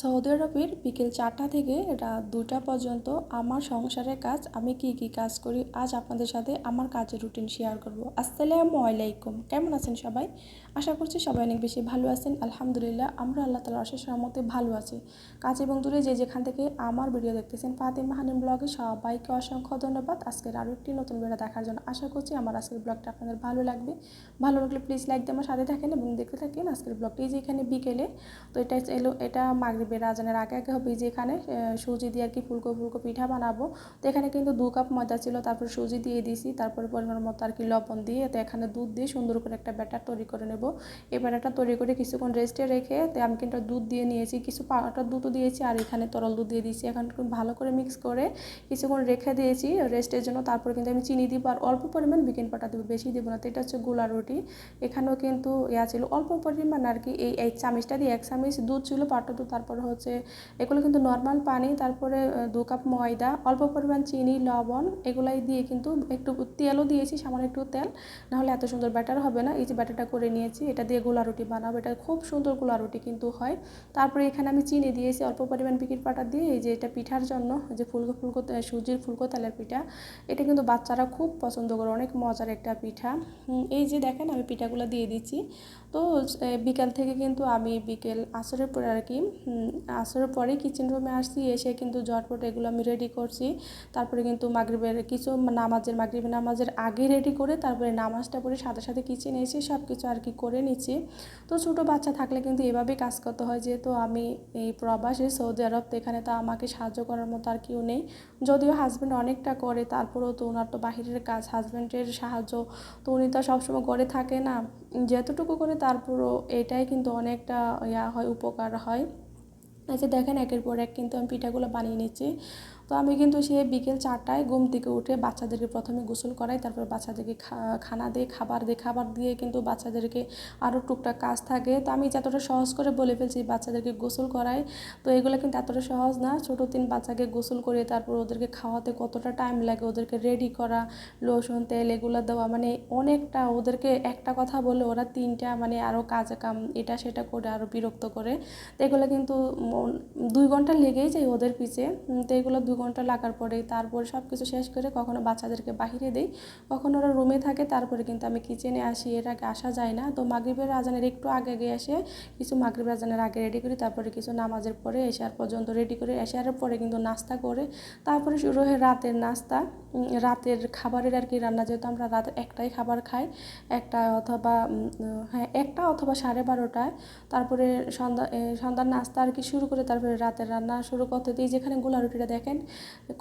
Saudi আরবের বিকেল চারটা থেকে রাত দুটা পর্যন্ত আমার সংসারের কাজ, আমি কি কি কাজ করি, আজ আপনাদের সাথে আমার কাজের রুটিন শেয়ার করব। আসসালামু আলাইকুম। কেমন আছেন সবাই? আশা করছি সবাই অনেক বেশি ভালো আছেন। আলহামদুলিল্লাহ, আমরা আল্লাহ তালা অশেষ রহমতে ভালো আছি। কাজ এবং দূরে যে যেখান থেকে আমার ভিডিও দেখতেছেন, ফাতিমা হানিম ব্লগে সবাইকে অসংখ্য ধন্যবাদ। আজকের আরও একটি নতুন ভিডিও দেখার জন্য আশা করছি আমার আজকের ব্লগটা আপনাদের ভালো লাগবে। ভালো লাগলে প্লিজ লাইক দিয়ে আমার সাথে থাকেন এবং দেখতে থাকেন আজকের ব্লগটি যে এখানে বিকেলে। তো এটা এলো এটা মাগরিবের আজানের আগে আগে হবে, যে এখানে সুজি দিয়ে আর কি ফুলকো ফুলকো পিঠা বানাবো। তো এখানে কিন্তু দু কাপ ময়দা ছিল, তারপর সুজি দিয়ে দিয়েছি তারপরে পরিমাণ মতো আর কি লবণ দিয়ে, তো এখানে দুধ দিয়ে সুন্দর করে একটা ব্যাটার তৈরি করে নেব। এই ব্যাটারটা তৈরি করে কিছুক্ষণ রেস্টে রেখে, তো আমি কিন্তু দুধ দিয়ে নিয়েছি, কিছু পাউডার দুধও দিয়েছি, আর এখানে তরল দুধ দিয়ে দিয়েছি। এখন ভালো করে মিক্স করে কিছুক্ষণ রেখে দিয়েছি, রেস্টের জন্য। তারপর কিন্তু আমি চিনি দিব, আর অল্প পরিমাণ বিকিন পাটা দেবো, বেশি দেবো না, তো এটা হচ্ছে গোলা রুটি। এখানেও কিন্তু ইয়া ছিল, অল্প পরিমাণ আর কি এই এক চামচটা দিয়ে এক চামচ দুধ ছিল পাটা দুধ, তারপর হচ্ছে এগুলো কিন্তু নর্মাল পানি, তারপরে দু কাপ ময়দা, অল্প পরিমাণ চিনি, লবণ, এগুলাই দিয়ে কিন্তু একটু তেলও দিয়েছি, সামান্য একটু তেল, নাহলে এত সুন্দর ব্যাটার হবে না। এই যে ব্যাটারটা করে নিয়েছি, এটা দিয়ে গোলা রুটি বানাবো, এটা খুব সুন্দর গোলা রুটি কিন্তু হয়। তারপরে এখানে আমি চিনি দিয়েছি, অল্প পরিমাণ পিকির পাটা দিয়ে, এই যে এটা পিঠার জন্য যে ফুলকো ফুলকো সুজির ফুলকো তেলের পিঠা, এটা কিন্তু বাচ্চারা খুব পছন্দ করে, অনেক মজার একটা পিঠা। এই যে দেখেন, আমি পিঠাগুলো দিয়ে দিচ্ছি। তো বিকাল থেকে কিন্তু আমি বিকেল, আসরের পরে আর কি আসরের পরে কিচেন রুমে আসছি, এসে কিন্তু ঝটপট এগুলো আমি রেডি করছি। তারপরে কিন্তু মাগরিবের কিছু নামাজের মাগরিবের নামাজের আগে রেডি করে তারপরে নামাজটা পরে সাথে সাথে কিচেনে এসে সব কিছু আর কি করে নিচ্ছি। তো ছোটো বাচ্চা থাকলে কিন্তু এভাবেই কাজ করতে হয়, যেহেতু আমি এই প্রবাসী সৌদি আরব, তো এখানে তো আমাকে সাহায্য করার মতো আর কেউ নেই। যদিও হাজব্যান্ড অনেকটা করে, তারপরেও তো ওনার তো বাহিরের কাজ হাজব্যান্ডের সাহায্য তো উনি তো সবসময় করে থাকে না। যেতটুকু করে তারপরও এটাই কিন্তু অনেকটা ইয়া হয়, উপকার হয়। যে দেখেন একের পর এক কিন্তু আমি পিঠাগুলো বানিয়ে নিচ্ছি। তো আমি কিন্তু সে বিকেল চারটায় ঘুম থেকে উঠে বাচ্চাদেরকে প্রথমে গোসল করাই, তারপর বাচ্চাদেরকে খানা দিয়ে, খাবার দিয়ে খাবার দিয়ে কিন্তু বাচ্চাদেরকে আরও টুকটাক কাজ থাকে। তো আমি যতটা সহজ করে বলে ফেলছি বাচ্চাদেরকে গোসল করাই, তো এগুলো কিন্তু এতটা সহজ না। ছোটো তিন বাচ্চাকে গোসল করে তারপর ওদেরকে খাওয়াতে কতটা টাইম লাগে, ওদেরকে রেডি করা লোশন তেল এগুলো দেওয়া মানে অনেকটা ওদেরকে একটা কথা বলে ওরা তিনটা মানে আরও কাজ কাম এটা সেটা করে আরও বিরক্ত করে। তো এগুলো কিন্তু দুই ঘণ্টা লেগেই যায় ওদের পিছে। তো এগুলো দুই ঘণ্টা লাগার পরে তারপর সব কিছু শেষ করে কখনো বাচ্চাদেরকে বাহিরে দিই, কখনো ওরা রুমে থাকে, তারপরে কিন্তু আমি কিচেনে আসি, এর আগে আসা যায় না। তো মাগরীবের আজানের একটু আগে গিয়ে এসে কিছু মাগরীবের আজানের আগে রেডি করি, তারপরে কিছু নামাজের পরে এসে আর পর্যন্ত রেডি করে এসার পরে কিন্তু নাস্তা করে, তারপরে শুরু হয় রাতের নাস্তা। রাতের খাবারের আর কি রান্না, যেহেতু আমরা রাত একটাই খাবার খাই, একটা অথবা হ্যাঁ একটা অথবা সাড়ে বারোটায়, তারপরে সন্ধ্যা সন্ধ্যার নাস্তা আর কি শুরু করে তারপরে রাতের রান্না শুরু করতে দিই। যেখানে গোলা রুটিটা দেখেন,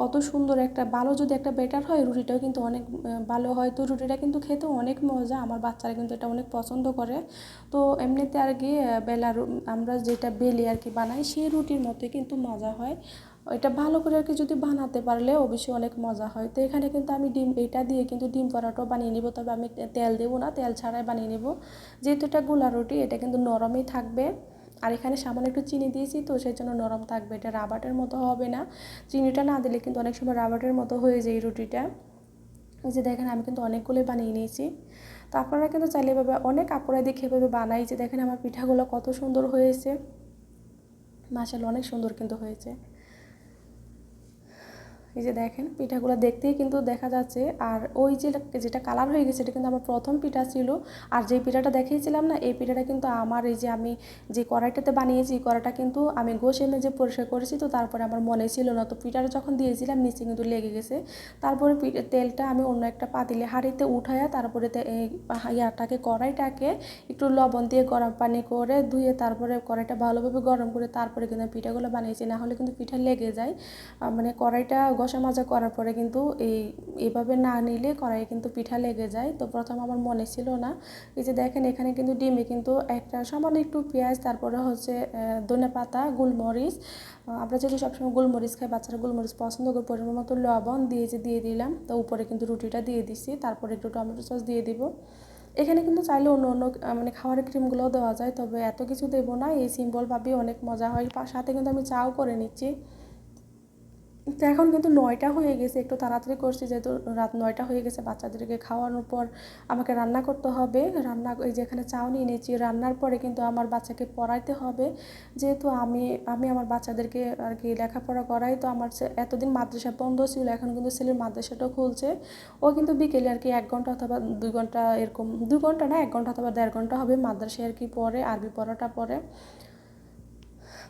কত সুন্দর একটা ভালো যদি একটা বেটার হয়, রুটিটাও কিন্তু অনেক ভালো হয়। তো রুটিটা কিন্তু খেতেও অনেক মজা, আমার বাচ্চারা কিন্তু এটা অনেক পছন্দ করে। তো এমনিতে আর কি বেলা আমরা যেটা বেলি আর কি বানাই, সেই রুটির মতোই কিন্তু মজা হয়। এটা ভালো করে আর কি যদি বানাতে পারলে অবশ্যই অনেক মজা হয়। তো এখানে কিন্তু আমি ডিম এটা দিয়ে কিন্তু ডিম পরাটাও বানিয়ে নিব। তবে আমি তেল দেবো না, তেল ছাড়াই বানিয়ে নেব। যেহেতু এটা গোলা রুটি, এটা কিন্তু নরমই থাকবে। আর এখানে সামান্য একটু চিনি দিয়েছি, তো সেই জন্য নরম থাকবে। এটা রাবাটের মতো হবে না। চিনিটা না দিলে কিন্তু অনেক সময় রাবাটের মতো হয়ে যায় এই রুটিটা। এই যে দেখেন, আমি কিন্তু অনেকগুলোই বানিয়ে নিয়েছি। তো আপনারা কিন্তু চাইলে এভাবে অনেক কাপড়া দিয়ে এভাবে বানাই। যে দেখেন, আমার পিঠাগুলো কত সুন্দর হয়েছে। মাসাল অনেক সুন্দর কিন্তু হয়েছে। এই যে দেখেন, পিঠাগুলো দেখতেই কিন্তু দেখা যাচ্ছে। আর ওই যে যেটা কালার হয়ে গেছে, এটা কিন্তু আমার প্রথম পিঠা ছিল। আর যে পিঠাটা দেখিয়েছিলাম না, এই পিঠাটা কিন্তু আমার এই যে আমি যে কড়াইটাতে বানিয়েছি কড়াইটা কিন্তু আমি গোসে মেজে পরিষ্কার করেছি তো, তারপরে আমার মনে ছিল না। তো পিঠাটা যখন দিয়েছিলাম, নিচে কিন্তু লেগে গেছে। তারপরে তেলটা আমি অন্য একটা পাতিলে হাঁড়িতে উঠাইয়া তারপরে ইয়াটাকে, কড়াইটাকে একটু লবণ দিয়ে গরম পানি করে ধুয়ে, তারপরে কড়াইটা ভালোভাবে গরম করে, তারপরে কিন্তু পিঠাগুলো বানিয়েছি। না হলে কিন্তু পিঠা লেগে যায়। মানে কড়াইটা কষা মাজা করার পরে কিন্তু এই, এভাবে না নিলে কড়াইয়ে কিন্তু পিঠা লেগে যায়। তো প্রথম আমার মনে ছিল না। এই যে দেখেন, এখানে কিন্তু ডিমে কিন্তু একটা সামান্য একটু পেঁয়াজ, তারপরে হচ্ছে ধনে পাতা, গোলমরিচ আমরা যদি সবসময় গোলমরিচ খাই, বাচ্চারা গোলমরিচ পছন্দ করে, পরিমাণ মতো লবণ দিয়ে যে দিয়ে দিলাম, তো উপরে কিন্তু রুটিটা দিয়ে দিছি, তারপরে একটু টমেটো সস দিয়ে দিব। এখানে কিন্তু চাইলে অন্য অন্য মানে খাবারের ক্রিমগুলোও দেওয়া যায়, তবে এত কিছু দেবো না। এই সিম্পলভাবেই অনেক মজা হয় সাথে কিন্তু আমি চাও করে নিচ্ছি। তো এখন কিন্তু নয়টা হয়ে গেছে, একটু তাড়াতাড়ি করছি যেহেতু রাত নয়টা হয়ে গেছে বাচ্চাদেরকে খাওয়ানোর পর আমাকে রান্না করতে হবে। রান্না, এই যে এখানে চাও নিয়ে নিয়েছি রান্নার পরে কিন্তু আমার বাচ্চাকে পড়াইতে হবে। যেহেতু আমি আমি আমার বাচ্চাদেরকে আর কি লেখাপড়া করাই, তো আমার এতদিন মাদ্রাসা বন্ধ ছিল, এখন কিন্তু ছেলের মাদ্রাসাটাও খুলছে। ও কিন্তু বিকেলে আর কি এক ঘণ্টা অথবা দুই ঘণ্টা এরকম, দুই ঘণ্টা না, এক ঘণ্টা অথবা দেড় ঘণ্টা হবে মাদ্রাসায় আর কি পড়ে, আরবি পড়াটা পড়ে।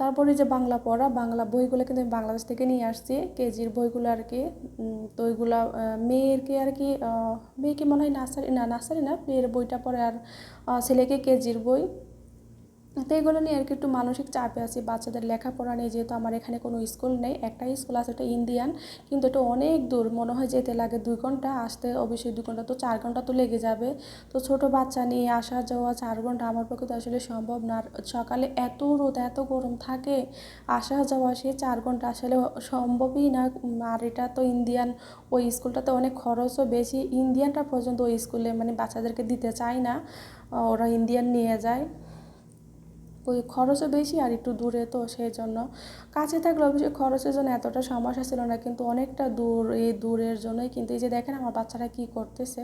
তারপরে যে বাংলা পড়া, বাংলা বইগুলো কিন্তু আমি বাংলাদেশ থেকে নিয়ে আসছি। কেজির বইগুলো আর কি তো ওইগুলো মেয়েরকে আর কি মেয়েকে মনে হয় নার্সারি, না নার্সারি না, মেয়ের বইটা পড়ে আর ছেলেকে কেজির বই। তো এগুলো নিয়ে আর কি একটু মানসিক চাপে আছি। বাচ্চাদের লেখাপড়া নিয়ে যেহেতু আমার এখানে কোনো স্কুল নেই, একটা স্কুল আছে, ওটা ইন্ডিয়ান, কিন্তু এটা অনেক দূর, মনে হয় যেতে লাগে দুই ঘণ্টা, আসতে অবশ্যই দুই ঘণ্টা, তো চার ঘণ্টা তো লেগে যাবে। তো ছোট বাচ্চা নিয়ে আসা যাওয়া চার ঘণ্টা আমার পক্ষে তো আসলে সম্ভব না। সকালে এত রোদ, এত গরম থাকে, আসা যাওয়া সে চার ঘণ্টা আসলে সম্ভবই না। আর এটা তো ইন্ডিয়ান, ওই স্কুলটাতে অনেক খরচও বেশি। ইন্ডিয়ানটা পর্যন্ত ওই স্কুলে মানে বাচ্চাদেরকে দিতে চায় না ওরা ইন্ডিয়ান নিয়ে যায়। খরচও বেশি আর একটু দূরে তো সেই জন্য কাছে থাকলে অবশ্যই খরচের জন্য এতটা সমস্যা ছিল না, কিন্তু অনেকটা দূর, এই দূরের জন্যই কিন্তু এই যে দেখেন আমার বাচ্চারা কি করতেছে।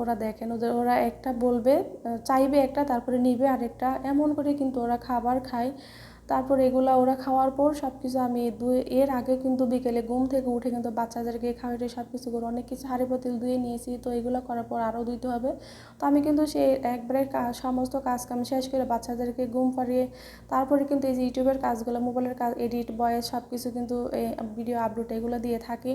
ওরা দেখেন, ওদের, ওরা একটা বলবে, চাইবে একটা, তারপরে নিবে আরেকটা, এমন করে কিন্তু ওরা খাবার খায়। তারপর এগুলা ওরা খাওয়ার পর সব কিছু আমি দুয়ে এর আগে কিন্তু বিকেলে ঘুম থেকে উঠে কিন্তু বাচ্চাদেরকে খাওয়াতে সব কিছু করে অনেক কিছু হাঁড়ি পাতিল ধুয়ে নিয়েছি, তো এগুলো করার পর আরও ধুইতে হবে। তো আমি কিন্তু সেই একবারে সমস্ত কাজ কাম শেষ করে বাচ্চাদেরকে ঘুম পাড়িয়ে, তারপরে কিন্তু এই যে ইউটিউবের কাজগুলো, মোবাইলের কাজ, এডিট বয়েস সব কিছু কিন্তু ভিডিও আপলোড এগুলো দিয়ে থাকি।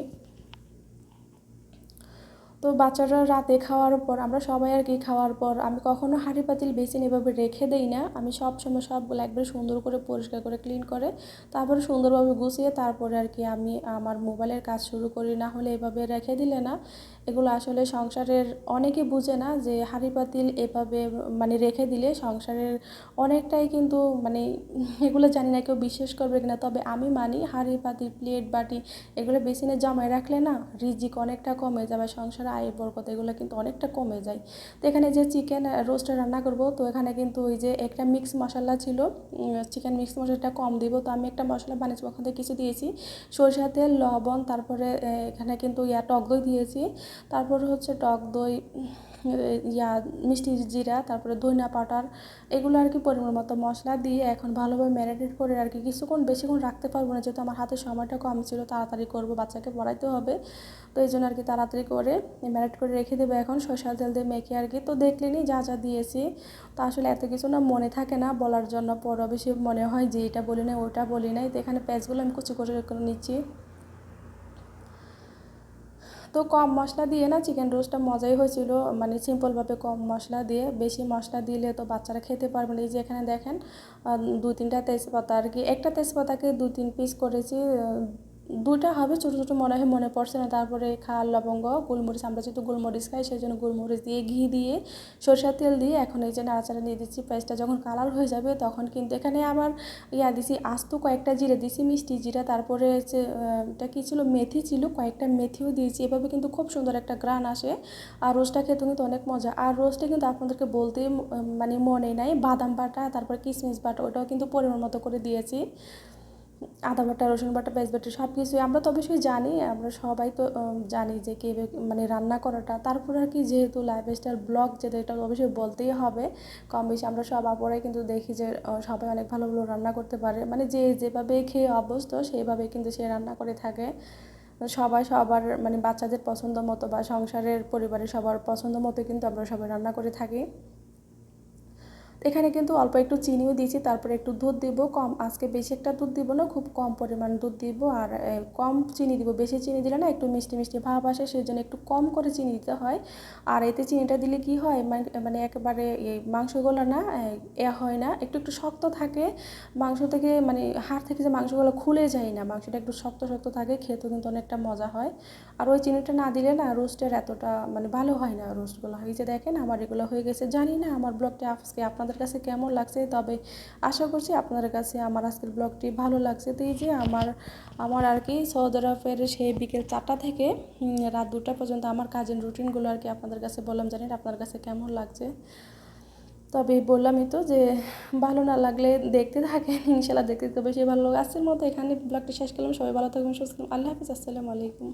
তো বাচ্চারা রাতে খাওয়ার পর, আমরা সবাই আর কি খাওয়ার পর, আমি কখনো হাঁড়ি পাতিল বেসিন এভাবে রেখে দেই না। আমি সব সময় সবগুলো একবার সুন্দর করে পরিষ্কার করে ক্লিন করে, তারপরে সুন্দরভাবে গুছিয়ে তারপরে আর কি আমি আমার মোবাইলের কাজ শুরু করি। না হলে এভাবে রেখে দিলে না। এগুলো আসলে সংসারের অনেকে বুঝে না যে হাঁড়ি পাতিল এভাবে মানে রেখে দিলে সংসারের অনেকটাই কিন্তু মানে এগুলো জানি না কেউ বিশ্বাস করবে কিনা। তবে আমি মানি হাঁড়ি পাতিল, প্লেট, বাটি এগুলো বেসিনে জমায় রাখলে না রিজিক অনেকটা কমে যাবে সংসারে আয় বরকত এগুলো কিন্তু অনেকটা কমে যায়। তো এখানে যে চিকেন রোস্টটা রান্না করব, তো এখানে কিন্তু ওই যে একটা মিক্স মশলা ছিল চিকেন মিক্স মশলাটা কম দিব। তো আমি একটা মশলা বানিয়েছি, ওখান থেকে কিছু দিয়েছি, সরষের তেল, লবণ, তারপরে এখানে কিন্তু ইয়া টক দই দিয়েছি। তারপরে হচ্ছে টক দই, ইয়া, মিষ্টি জিরা, তারপরে ধনিয়া পাটার এগুলো আর কি পরিমাণ মতো মশলা দিয়ে এখন ভালোভাবে ম্যারিনেট করে আর কি কিছুক্ষণ বেশিক্ষণ রাখতে পারব না, যেহেতু আমার হাতে সময়টা কম ছিল, তাড়াতাড়ি করব, বাচ্চাকে পড়াইতে হবে। তো এই জন্য আর কি তাড়াতাড়ি করে ম্যারিনেট করে রেখে দেবো এখন, সরষের তেল দিয়ে মেখে আর কি। তো দেখলেনি যা যা দিয়েছি, তো আসলে এত কিছু না মনে থাকে না, বলার জন্য পর বেশি মনে হয় যে এটা বলি নাই, ওটা বলি নাই। তো এখানে পেঁয়াজগুলো আমি কুচি করে করে নিচ্ছি। তো কম মশলা দিয়ে না চিকেন রোস্টটা মজাই হয়েছিল। মানে সিম্পলভাবে কম মশলা দিয়ে। বেশি মশলা দিলে তো বাচ্চারা খেতে পারবে না। এই যে এখানে দেখেন দু তিনটা তেজপাতা আর কি। একটা তেজপাতাকে দু তিন পিস করেছি দুটা হবে, ছোটো ছোটো মনে হয় মনে পড়ছে না। তারপরে খাল, লবঙ্গ, গোলমরিচ, আমরা যেহেতু গোলমরিচ খাই সেই জন্য গোলমরিচ দিয়ে ঘি দিয়ে সরষের তেল দিয়ে এখন এই যে নাড়াচাড়া দিয়ে দিচ্ছি। পেঁয়াজটা যখন কালার হয়ে যাবে তখন কিন্তু এখানে আবার ইয়া দিছি, আস্ত কয়েকটা জিরে দিছি, মিষ্টি জিরা, তারপরে হচ্ছে এটা কী ছিল? মেথি ছিল, কয়েকটা মেথিও দিয়েছি। এভাবে কিন্তু খুব সুন্দর একটা গ্রান আসে। আর রোস্টটা খেতে কিন্তু অনেক মজা। আর রোস্টে কিন্তু আপনাদেরকে বলতে মানে মনে নাই, বাদাম বাটা, তারপর কিশমিশ বাটা, ওটাও কিন্তু পরিমাণ মতো করে দিয়েছি। আদা বাটা, রসুন বাটা পেঁয়াজ বাটা সব কিছুই আমরা তো অবশ্যই জানি, আমরা সবাই তো জানি যে কী মানে রান্না করাটা। তারপর আর কি যেহেতু লাইফস্টাইল ব্লগ যেটা এটা অবশ্যই বলতেই হবে, কম বেশি আমরা সব আপুরাই কিন্তু দেখি যে সবাই অনেক ভালো ভালো রান্না করতে পারে। মানে যে যেভাবে খেয়ে অভ্যস্ত, সেইভাবে কিন্তু সে রান্না করে থাকে। সবাই সবার মানে বাচ্চাদের পছন্দ মতো বা সংসারের পরিবারের সবার পছন্দ মতো কিন্তু আমরা সবাই রান্না করে থাকি। এখানে কিন্তু অল্প একটু চিনিও দিয়েছি তারপরে একটু দুধ দিব কম আজকে বেশি একটা দুধ দিব না খুব কম পরিমাণ দুধ দিব আর কম চিনি দিব বেশি চিনি দিলে না একটু মিষ্টি মিষ্টি ভাব আসে সেই জন্য একটু কম করে চিনি দিতে হয় আর এতে চিনিটা দিলে কি হয় মান- একেবারে এই মাংসগুলো না এ, হয় না একটু একটু শক্ত থাকে মাংস থেকে মানে হাড় থেকে যে মাংসগুলো খুলে যায় না মাংসটা একটু শক্ত শক্ত থাকে খেতেও কিন্তু অনেকটা মজা হয় আর ওই চিনিটা না দিলে না রোস্টের এতটা মানে ভালো হয় না রোস্টগুলো এই যে দেখেন আমার এগুলো হয়ে গেছে জানি না আমার ব্লগটি আজকে আপনাদের কাছে কেমন লাগছে? তবে আশা করছি আপনাদের কাছে আমার আজকের ব্লগটি ভালো লাগছে। তো এই যে আমার আমার আর কি সৌদি সেই বিকেল চারটা থেকে রাত দুটা পর্যন্ত আমার কাজের রুটিনগুলো আর কি আপনাদের কাছে বললাম, জানি না আপনাদের কাছে কেমন লাগছে। তবে বললামই তো যে, ভালো না লাগলে দেখতে থাকেন, ইনশাল্লাহ দেখতে তো বেশি ভালো লাগে আজকের মতো এখানে ব্লগটি শেষ করলাম। সবাই ভালো থাকবেন, সুস্থ আল্লাহ হাফিজ, আসসালামু আলাইকুম।